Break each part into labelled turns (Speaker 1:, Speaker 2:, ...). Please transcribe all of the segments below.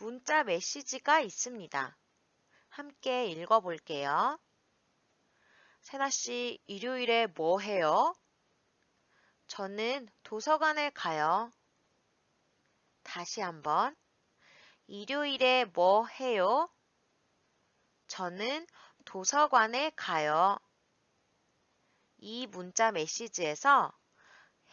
Speaker 1: 문자 메시지가 있습니다. 함께 읽어볼게요. 세나씨, 일요일에 뭐 해요? 저는 도서관에 가요. 다시 한번. 일요일에 뭐 해요? 저는 도서관에 가요. 이 문자 메시지에서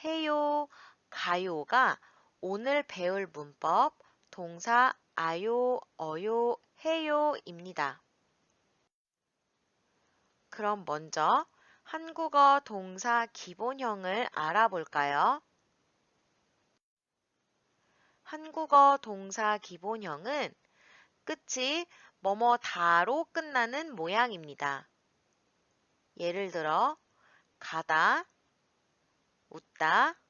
Speaker 1: 해요, 가요가 오늘 배울 문법 동사 아요, 어요, 해요입니다. 그럼 먼저 한국어 동사 기본형을 알아볼까요? 한국어 동사 기본형은 끝이 뭐뭐 다로 끝나는 모양입니다. 예를 들어 가다, 웃다,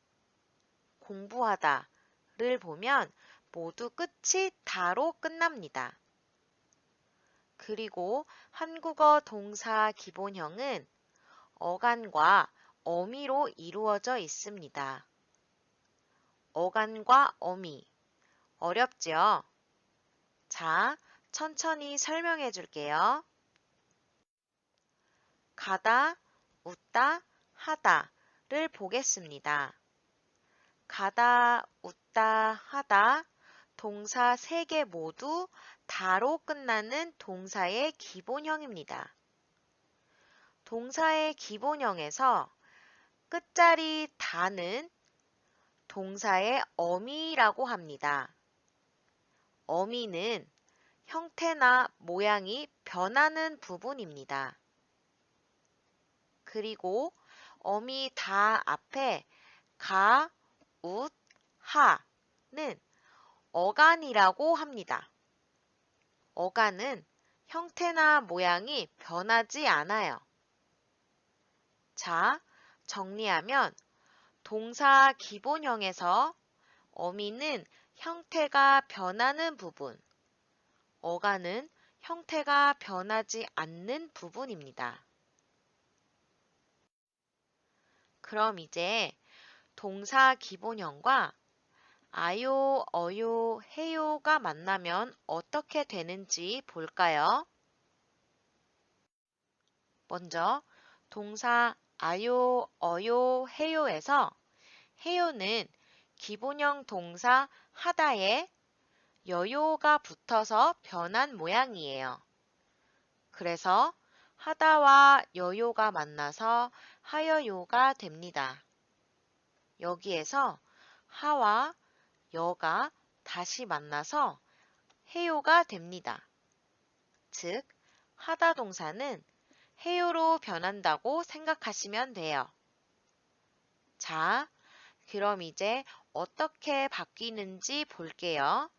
Speaker 1: 공부하다를 보면 모두 끝이 다로 끝납니다. 그리고 한국어 동사 기본형은 어간과 어미로 이루어져 있습니다. 어간과 어미. 어렵죠? 자, 천천히 설명해 줄게요. 가다, 웃다, 하다를 보겠습니다. 가다, 웃다, 하다 동사 3개 모두 다로 끝나는 동사의 기본형입니다. 동사의 기본형에서 끝자리 다는 동사의 어미라고 합니다. 어미는 형태나 모양이 변하는 부분입니다. 그리고 어미 다 앞에 가, 웃, 하는 어간이라고 합니다. 어간은 형태나 모양이 변하지 않아요. 자, 정리하면 동사 기본형에서 어미는 형태가 변하는 부분, 어간은 형태가 변하지 않는 부분입니다. 그럼 이제 동사 기본형과 아요, 어요, 해요가 만나면 어떻게 되는지 볼까요? 먼저 동사 아요, 어요, 해요에서 해요는 기본형 동사 하다에 여요가 붙어서 변한 모양이에요. 그래서 하다와 여요가 만나서 하여요가 됩니다. 여기에서 하와 여가 다시 만나서 해요가 됩니다. 즉, 하다 동사는 해요로 변한다고 생각하시면 돼요. 자, 그럼 이제 어떻게 바뀌는지 볼게요.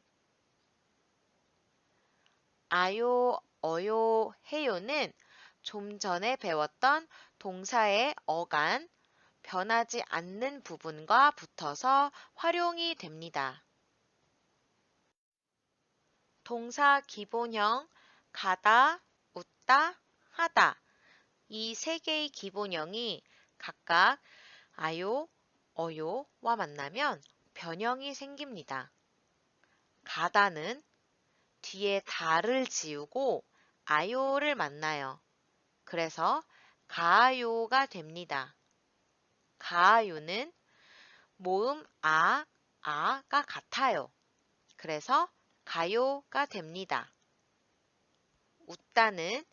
Speaker 1: 아요, 어요, 해요는 좀 전에 배웠던 동사의 어간, 변하지 않는 부분과 붙어서 활용이 됩니다. 동사 기본형 가다, 웃다, 하다 이 세 개의 기본형이 각각 아요, 어요와 만나면 변형이 생깁니다. 가다는 뒤에 다를 지우고 아요를 만나요. 그래서 가요가 됩니다. 가요는 모음 아, 아가 같아요. 그래서 가요가 됩니다. 웃다는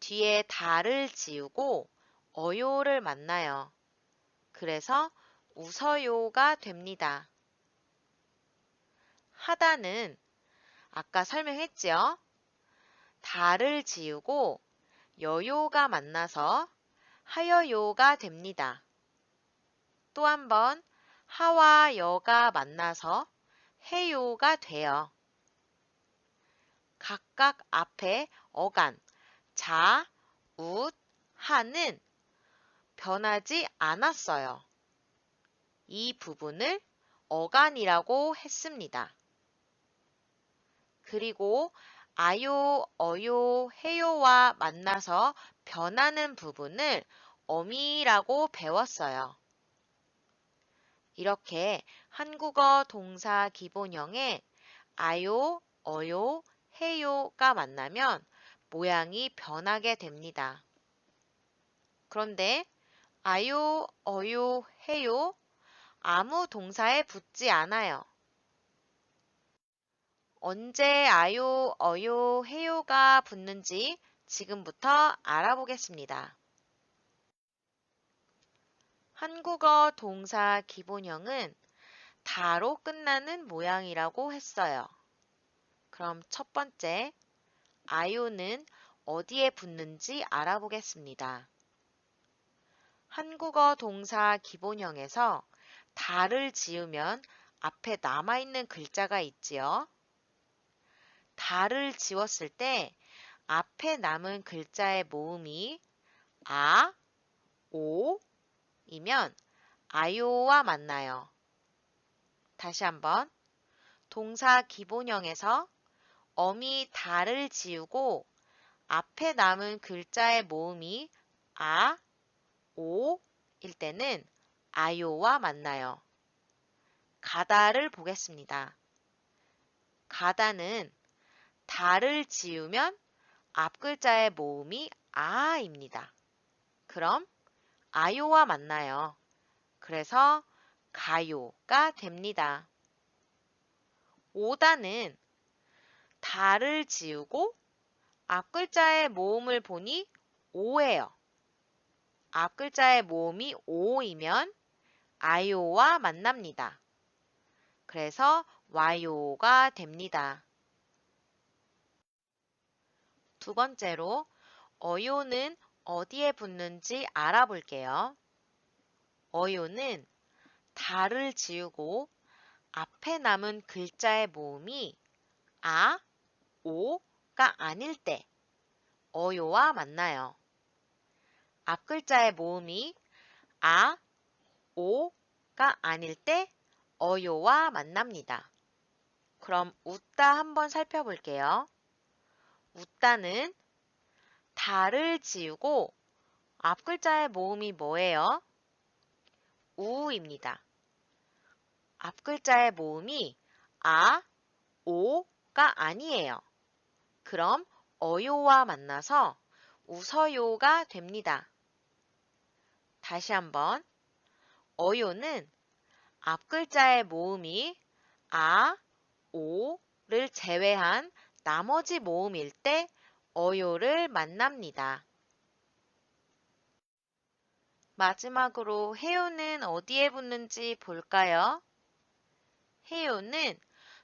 Speaker 1: 뒤에 다를 지우고 어요를 만나요. 그래서 웃어요가 됩니다. 하다는 아까 설명했지요? 다를 지우고 여요가 만나서 하여요가 됩니다. 또 한 번 하와 여가 만나서 해요가 돼요. 각각 앞에 어간, 자, 웃, 하는 변하지 않았어요. 이 부분을 어간이라고 했습니다. 그리고 아요, 어요, 해요와 만나서 변하는 부분을 어미라고 배웠어요. 이렇게 한국어 동사 기본형에 아요, 어요, 해요가 만나면 모양이 변하게 됩니다. 그런데 아요, 어요, 해요 아무 동사에 붙지 않아요. 언제 아요, 어요, 해요가 붙는지 지금부터 알아보겠습니다. 한국어 동사 기본형은 다로 끝나는 모양이라고 했어요. 그럼 첫 번째, 아요는 어디에 붙는지 알아보겠습니다. 한국어 동사 기본형에서 다를 지우면 앞에 남아있는 글자가 있지요. 다를 지웠을 때 앞에 남은 글자의 모음이 아, 오 이면 아요와 만나요. 다시 한번 동사 기본형에서 어미 다를 지우고 앞에 남은 글자의 모음이 아, 오 일 때는 아요와 만나요. 가다를 보겠습니다. 가다는 다를 지우면 앞 글자의 모음이 아입니다. 그럼 아요와 만나요. 그래서 가요가 됩니다. 오다는 다를 지우고 앞 글자의 모음을 보니 오예요. 앞 글자의 모음이 오이면 아요와 만납니다. 그래서 와요가 됩니다. 두 번째로 어요는 어디에 붙는지 알아볼게요. 어요는 다를 지우고 앞에 남은 글자의 모음이 아, 오가 아닐 때 어요와 만나요. 앞 글자의 모음이 아, 오가 아닐 때 어요와 만납니다. 그럼 웃다 한번 살펴볼게요. 웃다는 다를 지우고 앞 글자의 모음이 뭐예요? 우입니다. 앞 글자의 모음이 아, 오가 아니에요. 그럼 어요와 만나서 웃어요가 됩니다. 다시 한번 어요는 앞 글자의 모음이 아, 오를 제외한 나머지 모음일 때 어요를 만납니다. 마지막으로 해요는 어디에 붙는지 볼까요? 해요는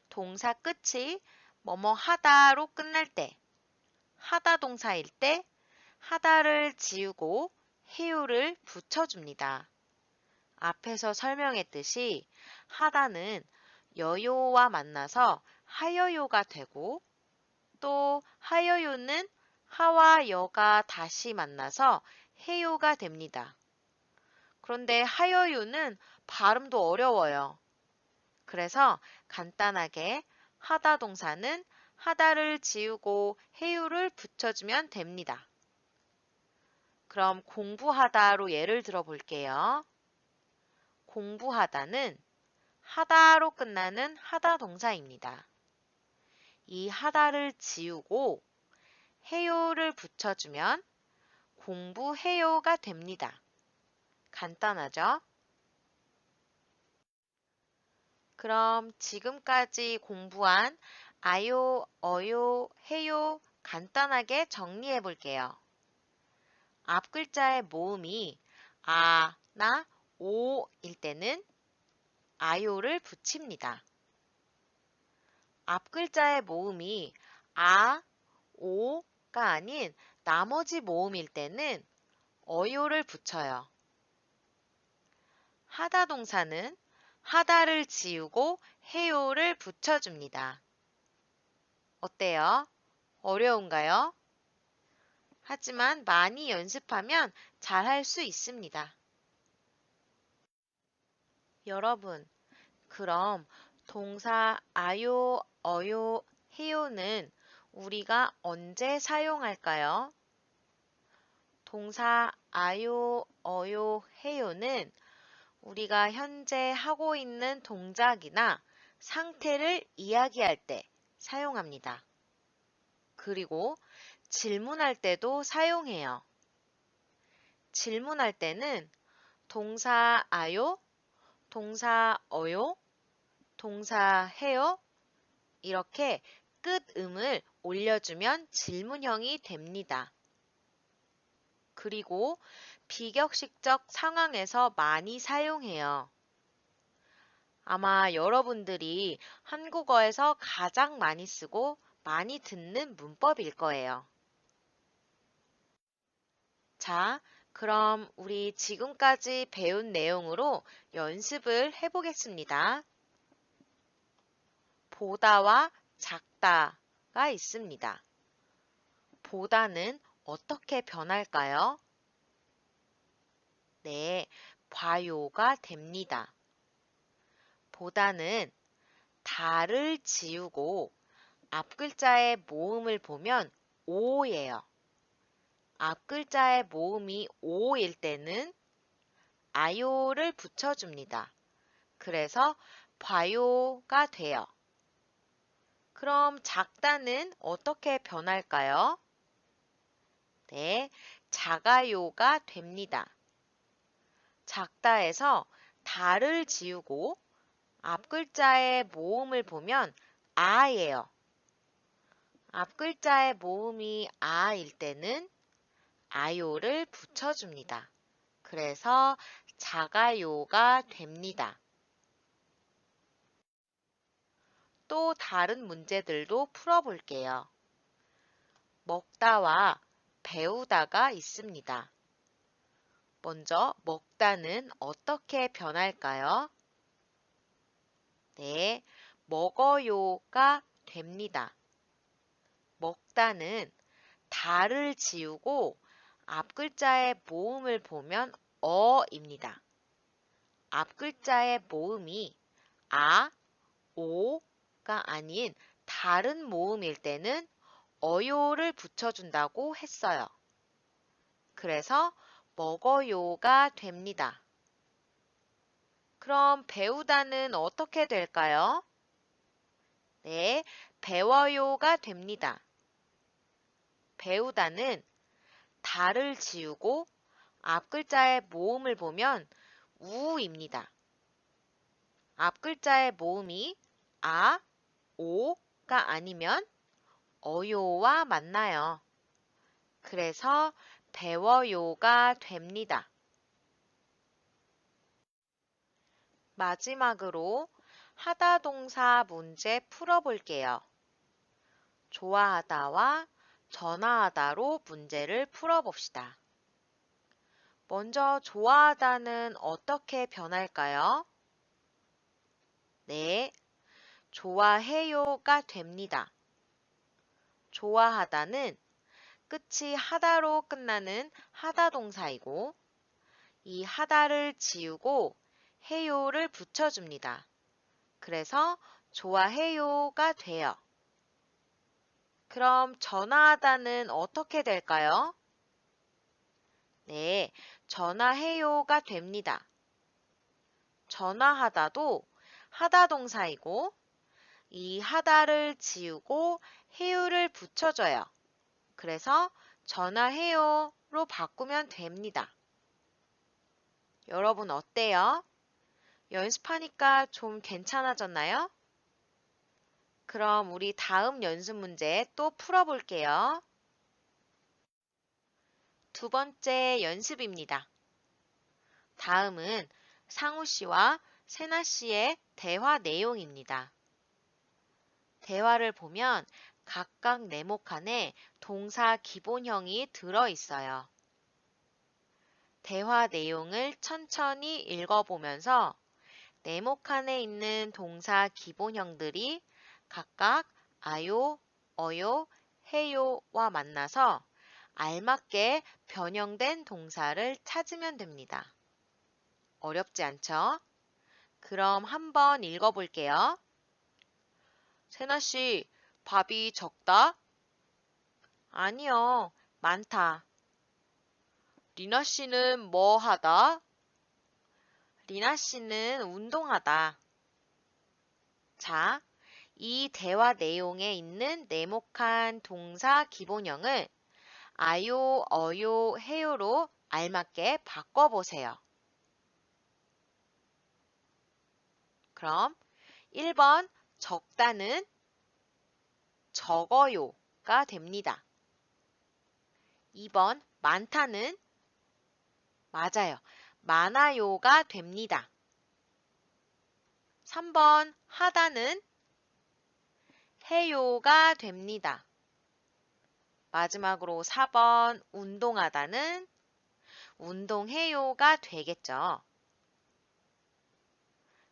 Speaker 1: 동사 끝이 뭐뭐 하다로 끝날 때, 하다 동사일 때 하다를 지우고 해요를 붙여줍니다. 앞에서 설명했듯이 하다는 여요와 만나서 하여요가 되고 또 하여요는 하와 여가 다시 만나서 해요가 됩니다. 그런데 하여요는 발음도 어려워요. 그래서 간단하게 하다 동사는 하다를 지우고 해요를 붙여주면 됩니다. 그럼 공부하다로 예를 들어 볼게요. 공부하다는 하다로 끝나는 하다 동사입니다. 이 하다를 지우고 해요를 붙여주면 공부해요가 됩니다. 간단하죠? 그럼 지금까지 공부한 아요, 어요, 해요 간단하게 정리해 볼게요. 앞 글자의 모음이 아, 나, 오일 때는 아요를 붙입니다. 앞 글자의 모음이 아, 오가 아닌 나머지 모음일 때는 어요를 붙여요. 하다 동사는 하다를 지우고 해요를 붙여줍니다. 어때요? 어려운가요? 하지만 많이 연습하면 잘 할 수 있습니다. 여러분, 그럼 동사 아요, 어요, 해요는 우리가 언제 사용할까요? 동사 아요, 어요, 해요는 우리가 현재 하고 있는 동작이나 상태를 이야기할 때 사용합니다. 그리고 질문할 때도 사용해요. 질문할 때는 동사 아요, 동사 어요, 동사 해요 이렇게 끝음을 올려주면 질문형이 됩니다. 그리고 비격식적 상황에서 많이 사용해요. 아마 여러분들이 한국어에서 가장 많이 쓰고 많이 듣는 문법일 거예요. 자, 그럼 우리 지금까지 배운 내용으로 연습을 해보겠습니다. 보다와 작다가 있습니다. 보다는 어떻게 변할까요? 네, 과요가 됩니다. 보다는 다를 지우고 앞글자의 모음을 보면 오예요. 앞글자의 모음이 오일 때는 아요를 붙여줍니다. 그래서 과요가 돼요. 그럼 작다는 어떻게 변할까요? 네, 작아요가 됩니다. 작다에서 다를 지우고 앞글자의 모음을 보면 아예요. 앞글자의 모음이 아일 때는 아요를 붙여줍니다. 그래서 작아요가 됩니다. 또 다른 문제들도 풀어볼게요. 먹다와 배우다가 있습니다. 먼저 먹다는 어떻게 변할까요? 네, 먹어요가 됩니다. 먹다는 다를 지우고 앞 글자의 모음을 보면 어입니다. 앞 글자의 모음이 아, 오 가 아닌 다른 모음일 때는 어요를 붙여준다고 했어요. 그래서 먹어요가 됩니다. 그럼 배우다는 어떻게 될까요? 네, 배워요가 됩니다. 배우다는 다를 지우고 앞글자의 모음을 보면 우입니다. 앞글자의 모음이 아, 오가 아니면 어요와 만나요. 그래서 배워요가 됩니다. 마지막으로 하다 동사 문제 풀어볼게요. 좋아하다와 전화하다로 문제를 풀어봅시다. 먼저 좋아하다는 어떻게 변할까요? 네, 좋아해요가 됩니다. 좋아하다는 끝이 하다로 끝나는 하다 동사이고 이 하다를 지우고 해요를 붙여줍니다. 그래서 좋아해요가 돼요. 그럼 전화하다는 어떻게 될까요? 네, 전화해요가 됩니다. 전화하다도 하다 동사이고 이 하다를 지우고 해요를 붙여줘요. 그래서 전화해요로 바꾸면 됩니다. 여러분 어때요? 연습하니까 좀 괜찮아졌나요? 그럼 우리 다음 연습 문제 또 풀어볼게요. 두 번째 연습입니다. 다음은 상우 씨와 세나 씨의 대화 내용입니다. 대화를 보면 각각 네모칸에 동사 기본형이 들어 있어요. 대화 내용을 천천히 읽어보면서 네모칸에 있는 동사 기본형들이 각각 아요, 어요, 해요와 만나서 알맞게 변형된 동사를 찾으면 됩니다. 어렵지 않죠? 그럼 한번 읽어볼게요. 세나 씨, 밥이 적다? 아니요, 많다. 리나 씨는 뭐 하다? 리나 씨는 운동하다. 자, 이 대화 내용에 있는 네모칸 동사 기본형을 아요, 어요, 해요로 알맞게 바꿔보세요. 그럼 1번 적다는 적어요가 됩니다. 2번 많다는 맞아요. 많아요가 됩니다. 3번 하다는 해요가 됩니다. 마지막으로 4번 운동하다는 운동해요가 되겠죠.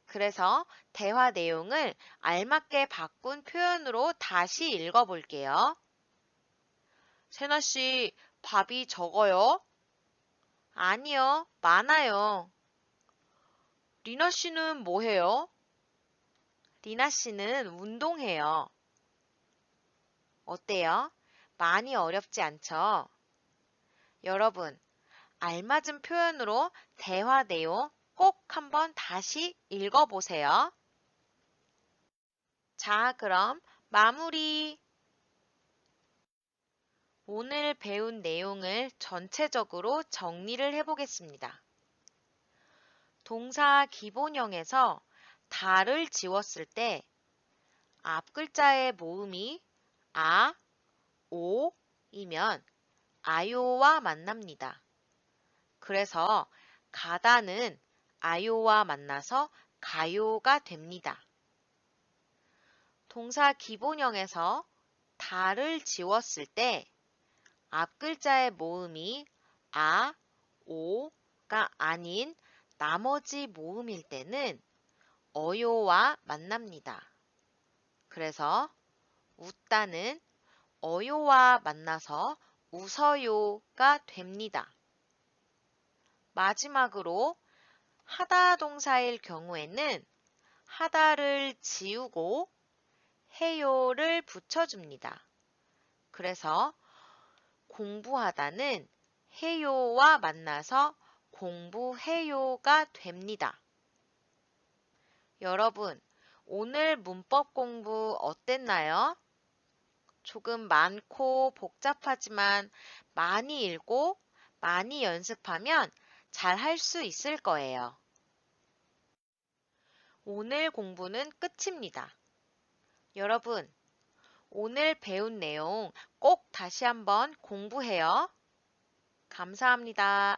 Speaker 1: 그래서 대화 내용을 알맞게 바꾼 표현으로 다시 읽어볼게요. 세나 씨, 밥이 적어요? 아니요, 많아요. 리나 씨는 뭐 해요? 리나 씨는 운동해요. 어때요? 많이 어렵지 않죠? 여러분, 알맞은 표현으로 대화 내용 꼭 한번 다시 읽어보세요. 자, 그럼 마무리. 오늘 배운 내용을 전체적으로 정리를 해보겠습니다. 동사 기본형에서 다를 지웠을 때 앞 글자의 모음이 아, 오 이면 아요와 만납니다. 그래서 가다는 아요와 만나서 가요가 됩니다. 동사 기본형에서 다를 지웠을 때 앞 글자의 모음이 아, 오가 아닌 나머지 모음일 때는 어요와 만납니다. 그래서 웃다는 어요와 만나서 웃어요가 됩니다. 마지막으로 하다 동사일 경우에는 하다를 지우고 해요를 붙여줍니다. 그래서 공부하다는 해요와 만나서 공부해요가 됩니다. 여러분, 오늘 문법 공부 어땠나요? 조금 많고 복잡하지만 많이 읽고 많이 연습하면 잘 할 수 있을 거예요. 오늘 공부는 끝입니다. 여러분, 오늘 배운 내용 꼭 다시 한번 공부해요. 감사합니다.